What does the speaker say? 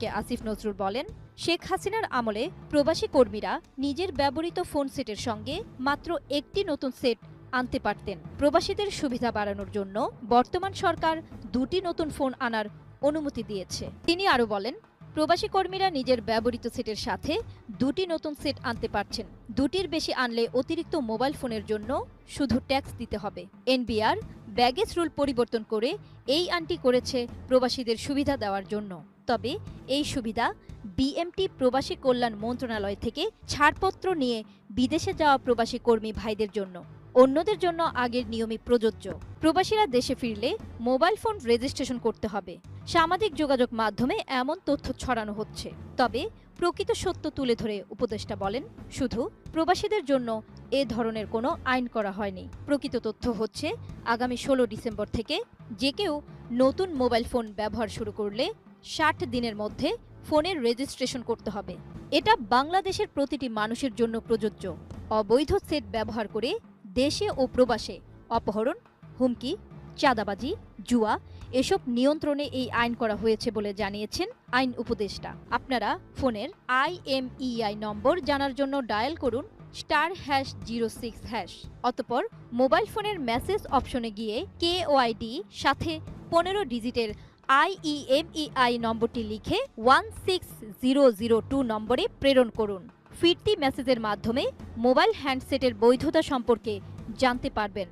কে আসিফ নজরুল বলেন, শেখ হাসিনার আমলে প্রবাসী কর্মীরা নিজের ব্যবহৃত ফোন সেটের সঙ্গে মাত্র একটি নতুন সেট আনতে পারতেন। প্রবাসীদের সুবিধা বাড়ানোর জন্য বর্তমান সরকার দুটি নতুন ফোন আনার অনুমতি দিয়েছে। তিনি আরও বলেন, প্রবাসী কর্মীরা নিজের ব্যবহৃত সেটের সাথে দুটি নতুন সেট আনতে পারছেন। দুটির বেশি আনলে অতিরিক্ত মোবাইল ফোনের জন্য শুধু ট্যাক্স দিতে হবে। এনবিআর ব্যাগেজ রুল পরিবর্তন করে এই আনটি করেছে প্রবাসীদের সুবিধা দেওয়ার জন্য। তবে এই সুবিধা বিএমটি প্রবাসী কল্যাণ মন্ত্রণালয় থেকে ছাড়পত্র নিয়ে বিদেশে যাওয়া প্রবাসী কর্মী ভাইদের জন্য। অন্যদের জন্য আগের নিয়মই প্রযোজ্য। প্রবাসীরা দেশে ফিরলে মোবাইল ফোন রেজিস্ট্রেশন করতে হবে। সামাজিক যোগাযোগ মাধ্যমে এমন তথ্য ছড়ানো হচ্ছে। তবে প্রকৃত সত্য তুলে ধরে উপদেষ্টা বলেন, শুধু প্রবাসীদের জন্য এ ধরনের কোনো আইন করা হয়নি। প্রকৃত তথ্য হচ্ছে, আগামী ষোলো ডিসেম্বর থেকে যে কেউ নতুন মোবাইল ফোন ব্যবহার শুরু করলে ষাট দিনের মধ্যে ফোনের রেজিস্ট্রেশন করতে হবে। এটা বাংলাদেশের প্রতিটি মানুষের জন্য প্রযোজ্য। অবৈধ সেট ব্যবহার করে দেশে ও প্রবাসে অপহরণ, হুমকি চাঁদাবাজি, জুয়া, এসব নিয়ন্ত্রণে এই আইন করা হয়েছে বলে জানিয়েছেন আইন উপদেষ্টা। আপনারা ফোনের আইএমইআই নম্বর জানার জন্য ডায়াল করুন star hash zero six hash অতপর মোবাইল ফোনের মেসেজ অপশনে গিয়ে কে ওআইডি সাথে পনেরো ডিজিটের আইইএমইআই নম্বরটি লিখে one six zero zero two নম্বরে প্রেরণ করুন। ফিরতি মেসেজের মাধ্যমে মোবাইল হ্যান্ডসেটের বৈধতা সম্পর্কে জানতে পারবেন।